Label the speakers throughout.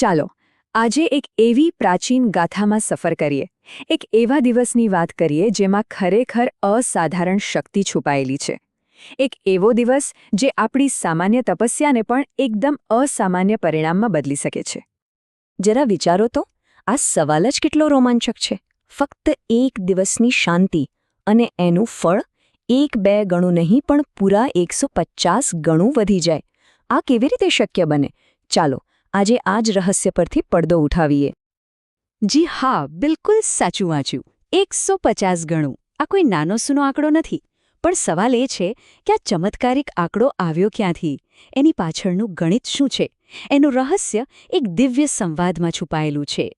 Speaker 1: ચાલો, આજે એક એવી પ્રાચીન ગાથામાં સફર કરીએ. એક એવા દિવસની વાત કરીએ જેમાં ખરેખર અસાધારણ શક્તિ છુપાયેલી છે. એક એવો દિવસ જે આપણી સામાન્ય તપસ્યાને પણ એકદમ અસામાન્ય પરિણામમાં બદલી શકે છે. જરા વિચારો તો, આ સવાલ જ કેટલો રોમાંચક છે. ફક્ત એક દિવસની શાંતિ અને એનું ફળ એક બે ગણું નહીં પણ પૂરા એકસો ગણું વધી જાય. આ કેવી રીતે શક્ય બને? ચાલો આજે આ જ રહસ્ય પરથી પડદો ઉઠાવીએ. જી હા, બિલકુલ સાચું વાંચ્યું. એકસો પચાસ ગણું. આ કોઈ નાનો સૂનો આંકડો નથી. પણ સવાલ એ છે કે આ ચમત્કારિક આંકડો આવ્યો ક્યાંથી? એની પાછળનું ગણિત શું છે? એનું રહસ્ય એક દિવ્ય સંવાદમાં છુપાયેલું છે.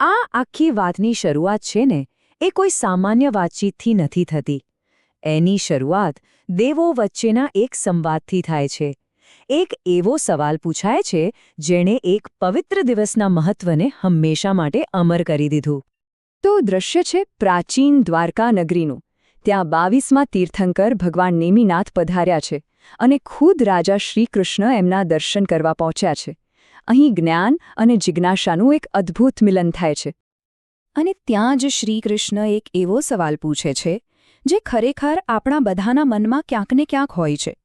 Speaker 1: આ આખી વાતની શરૂઆત છે ને, એ કોઈ સામાન્ય વાતચીતથી નથી થતી. એની શરૂઆત દેવો વચ્ચેના એક સંવાદથી થાય છે. એક એવો સવાલ પૂછાય છે, જેણે એક પવિત્ર દિવસના મહત્વને હંમેશા માટે અમર કરી દીધું. તો દ્રશ્ય છે પ્રાચીન દ્વારકા નગરીનું. ત્યાં બાવીસમાં તીર્થંકર ભગવાન નેમિનાથ પધાર્યા છે અને ખુદ રાજા શ્રીકૃષ્ણ એમના દર્શન કરવા પહોંચ્યા છે. અહીં જ્ઞાન અને જિજ્ઞાસાનું એક અદ્ભુત મિલન થાય છે. અને ત્યાં જ શ્રીકૃષ્ણ એક એવો સવાલ પૂછે છે, જે ખરેખર આપણા બધાના મનમાં ક્યાંક ને ક્યાંક હોય છે.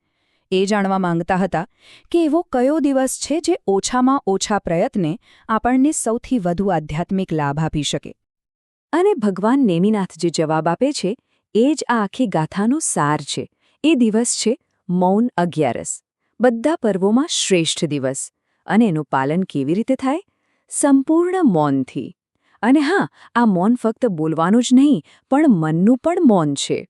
Speaker 1: એ જાણવા માંગતા હતા કે એવો કયો દિવસ છે જે ઓછામાં ઓછા પ્રયત્ને આપણને સૌથી વધુ આધ્યાત્મિક લાભ આપી શકે. અને ભગવાન નેમિનાથ જે જવાબ આપે છે, એ જ આ આખી ગાથાનો સાર છે. એ દિવસ છે મૌન અગિયારસ. બધા પર્વોમાં શ્રેષ્ઠ દિવસ. અને એનું પાલન કેવી રીતે થાય? સંપૂર્ણ મૌનથી. અને હા, આ મૌન ફક્ત બોલવાનું જ નહીં, પણ મનનું પણ મૌન છે.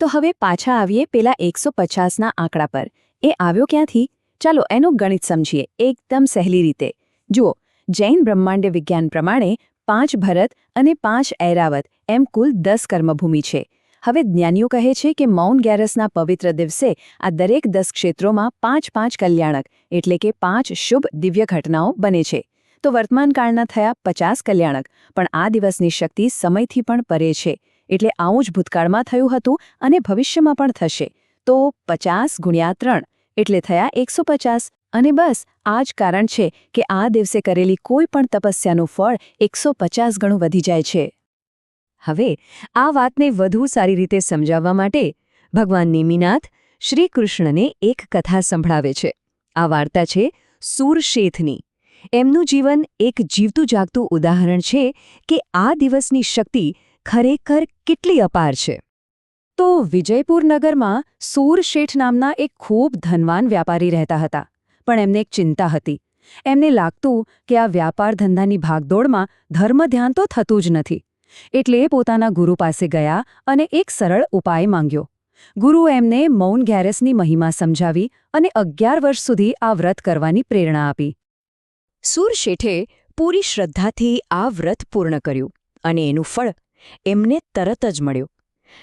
Speaker 1: તો હવે પાછા આવીએ પેલા એકસો પચાસના આંકડા પર. એ આવ્યો ક્યાંથી? ચાલો એનું ગણિત સમજીએ. એકદમ સહેલી રીતે. જુઓ, જૈન બ્રહ્માંડ વિજ્ઞાન પ્રમાણે પાંચ ભરત અને પાંચ ઐરાવત, એમ કુલ દસ કર્મભૂમિ છે. હવે જ્ઞાનીઓ કહે છે કે મૌન ગેરસના પવિત્ર દિવસે આ દરેક દસ ક્ષેત્રોમાં પાંચ પાંચ કલ્યાણક, એટલે કે પાંચ શુભ દિવ્ય ઘટનાઓ બને છે. તો વર્તમાનકાળના થયા પચાસ કલ્યાણક, પણ આ દિવસની શક્તિ સમયથી પણ પરે છે. એટલે આવું જ ભૂતકાળમાં થયું હતું અને ભવિષ્યમાં પણ થશે. તો પચાસ ગુણ્યા ત્રણ, એટલે થયા એકસો પચાસ. અને બસ, આ જ કારણ છે કે આ દિવસે કરેલી કોઈ પણ તપસ્યાનું ફળ એકસો પચાસ ગણું વધી જાય છે. હવે, આ વાતને વધુ સારી રીતે સમજાવવા માટે ભગવાન નિમિનાથ શ્રીકૃષ્ણને એક કથા સંભળાવે છે. આ વાર્તા છે સૂરશેથની એમનું જીવન એક જીવતું જાગતું ઉદાહરણ છે કે આ દિવસની શક્તિ ખરેખર કેટલી અપાર છે? તો વિજયપુર નગરમાં સૂર શેઠ નામના એક ખૂબ ધનવાન વ્યાપારી રહેતા હતા, પણ એમને એક ચિંતા હતી. એમને લાગતું કે આ વ્યાપાર ધંધાની ભાગદોડમાં ધર્મ ધ્યાન તો થતું જ નથી. એટલે પોતાના ગુરુ પાસે ગયા અને એક સરળ ઉપાય માંગ્યો. ગુરુ એમને મૌન ગેરેસની મહિમા સમજાવી અને અગિયાર વર્ષ સુધી આ વ્રત કરવાની પ્રેરણા આપી. સૂર શેઠે પૂરી શ્રદ્ધાથી આ વ્રત પૂર્ણ કર્યું અને એનું ફળ એમને તરત જ મળ્યો.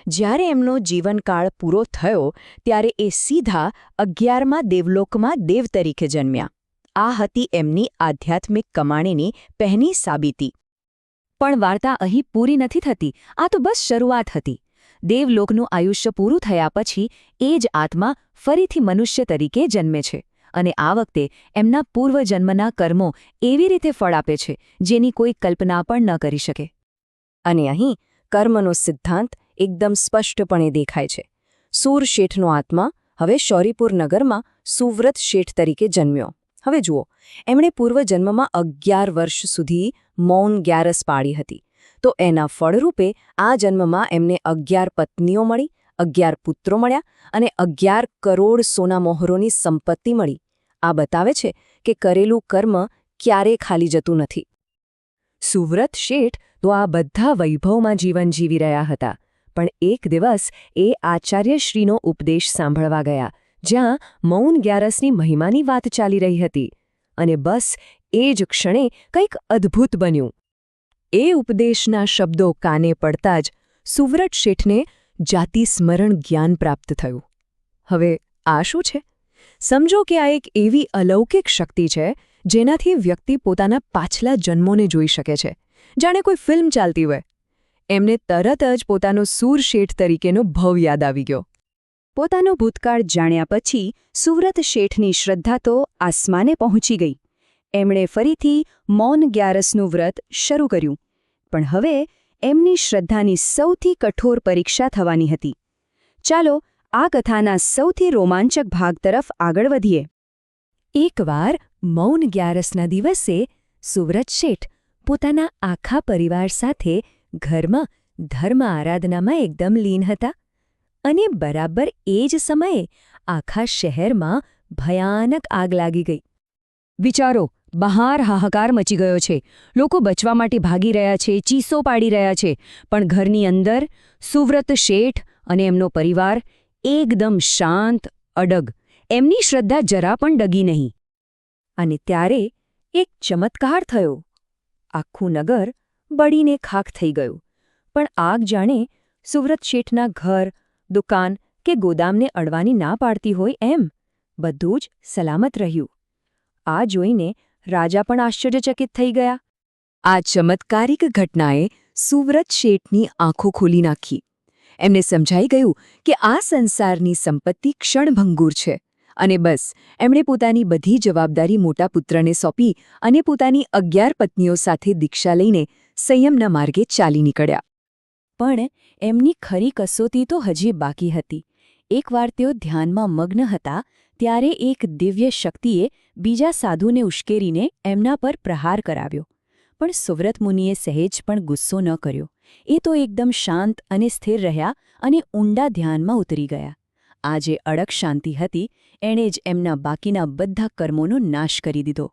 Speaker 1: જ્યારે એમનો જીવનકાળ પૂરો થયો, ત્યારે એ સીધા અગિયારમાં દેવલોકમાં દેવ તરીકે જન્મ્યા. આ હતી એમની આધ્યાત્મિક કમાણીની પહેલી સાબિતી. પણ વાર્તા અહીં પૂરી નથી થતી, આ તો બસ શરૂઆત હતી. દેવલોકનું આયુષ્ય પૂરું થયા પછી એ જ આત્મા ફરીથી મનુષ્ય તરીકે જન્મે છે અને આ વખતે એમના પૂર્વજન્મના કર્મો એવી રીતે ફળ આપે છે જેની કોઈ કલ્પના પણ ન કરી શકે. અને અહીં કર્મનો સિદ્ધાંત એકદમ સ્પષ્ટપણે દેખાય છે. સૂર શેઠનો આત્મા હવે શૌરીપુર નગરમાં સુવ્રત શેઠ તરીકે જન્મ્યો. હવે જુઓ, એમણે પૂર્વજન્મમાં અગિયાર વર્ષ સુધી મૌન ગ્યારસ પાડી હતી. તો એના ફળરૂપે આ જન્મમાં એમને અગિયાર પત્નીઓ મળી, અગિયાર પુત્રો મળ્યા અને અગિયાર કરોડ સોના મોહરોની સંપત્તિ મળી. આ બતાવે છે કે કરેલું કર્મ ક્યારે ખાલી જતું નથી. સુવ્રત શેઠ તો આ બધા વૈભવમાં જીવન જીવી રહ્યા હતા. પણ એક દિવસ એ આચાર્યશ્રીનો ઉપદેશ સાંભળવા ગયા, જ્યાં મૌન ગ્યારસની મહિમાની વાત ચાલી રહી હતી. અને બસ એ જ ક્ષણે કંઈક અદ્ભુત બન્યું. એ ઉપદેશના શબ્દો કાને પડતા જ સુવ્રત શેઠને જાતિ સ્મરણ જ્ઞાન પ્રાપ્ત થયું. હવે આ શું છે? સમજો કે આ એક એવી અલૌકિક શક્તિ છે, જેનાથી વ્યક્તિ પોતાના પાછલા જન્મોને જોઈ શકે છે. જાણે કોઈ ફિલ્મ ચાલતી હોય. એમને તરત જ પોતાનો સૂર શેઠ તરીકેનો ભવ યાદ આવી ગયો. પોતાનો ભૂતકાળ જાણ્યા પછી સુવ્રત શેઠની શ્રદ્ધા તો આસમાને પહોંચી ગઈ.
Speaker 2: એમણે ફરીથી મૌન ગ્યારસનું વ્રત શરૂ કર્યું. પણ હવે એમની શ્રદ્ધાની સૌથી કઠોર પરીક્ષા થવાની હતી. ચાલો આ કથાના સૌથી રોમાંચક ભાગ તરફ આગળ વધીએ. એકવાર મૌન ગ્યારસના દિવસે સુવ્રત શેઠ પોતાના આખા પરિવાર સાથે ઘરમાં ધર્મ આરાધનામાં એકદમ લીન હતા અને બરાબર એ જ સમયે આખા શહેરમાં ભયાનક આગ લાગી ગઈ. વિચારો, બહાર હાહાકાર મચી ગયો છે. લોકો બચવા માટે ભાગી રહ્યા છે, ચીસો પાડી રહ્યા છે, પણ ઘરની અંદર સુવ્રત શેઠ અને એમનો પરિવાર એકદમ શાંત, અડગ. એમની શ્રદ્ધા જરા પણ ડગી નહીં. અને ત્યારે એક ચમત્કાર થયો. આખું નગર બળીને ખાખ થઈ ગયું. પણ આગ જાણે સુવ્રત શેઠના ઘર, દુકાન કે ગોદામને અડવાની ના પાડતી હોય એમ બધું જ સલામત રહ્યું. આ જોઈને રાજા પણ આશ્ચર્યચકિત થઈ ગયા. આ ચમત્કારિક ઘટનાએ સુવ્રત શેઠની આંખો ખોલી નાખી. એમને સમજાઈ ગયું કે આ સંસારની સંપત્તિ ક્ષણભંગુર છે. અને બસ. એમણે પોતાની બધી જવાબદારી મોટા પુત્રને સોંપી અને પોતાની અગિયાર પત્નીઓ સાથે દીક્ષા લઈને સંયમના માર્ગે ચાલી નીકળ્યા. પણ એમની ખરી કસોટી તો હજી બાકી હતી. એકવાર તેઓ ધ્યાનમાં મગ્ન હતા, ત્યારે એક દિવ્ય શક્તિએ બીજા સાધુને ઉશ્કેરીને એમના પર પ્રહાર કરાવ્યો. પણ સુવ્રત મુનિએ સહેજ પણ ગુસ્સો ન કર્યો. એ તો એકદમ શાંત અને સ્થિર રહ્યા અને ઊંડા ધ્યાનમાં ઉતરી ગયા. આ જે અડક શાંતિ હતી, એણે જ એમના બાકીના બધા કર્મોનો નાશ કરી દીધો.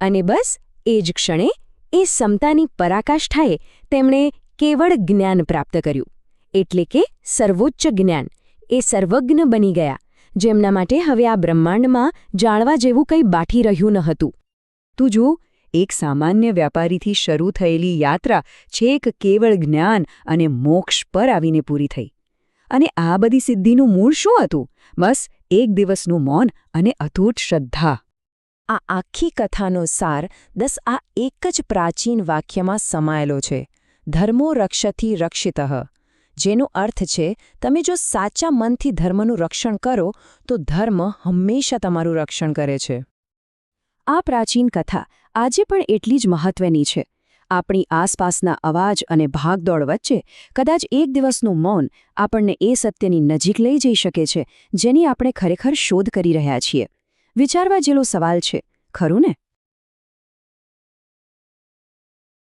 Speaker 2: અને બસ, એ જ ક્ષણે, એ સમતાની પરાકાષ્ઠાએ તેમણે કેવળ જ્ઞાન પ્રાપ્ત કર્યું. એટલે કે સર્વોચ્ચ જ્ઞાન. એ સર્વજ્ઞ બની ગયા, જેમના માટે હવે આ બ્રહ્માંડમાં જાણવા જેવું કંઈ બાઠી રહ્યું ન હતું. તું જો એક સામાન્ય વ્યાપારીથી શરૂ થયેલી યાત્રા છેક કેવળ જ્ઞાન અને મોક્ષ પર આવીને પૂરી થઈ. અને આ બધી સિદ્ધિનું મૂળ શું હતું? બસ એક દિવસનું મૌન અને અતૂટ શ્રદ્ધા. આ આખી કથાનો સાર દસ આ એક જ પ્રાચીન વાક્યમાં સમાયેલો છે. ધર્મો રક્ષથી રક્ષિત. જેનો અર્થ છે, તમે જો સાચા મનથી ધર્મનું રક્ષણ કરો, તો ધર્મ હંમેશા તમારું રક્ષણ કરે છે. આ પ્રાચીન કથા આજે પણ એટલી જ મહત્વની છે. આપણી આસપાસના અવાજ અને ભાગદોડ વચ્ચે કદાચ એક દિવસનું મૌન આપણને એ સત્યની નજીક લઈ જઈ શકે છે, જેની આપણે ખરેખર શોધ કરી રહ્યા છીએ. વિચારવા જેલો સવાલ છે, ખરું ને?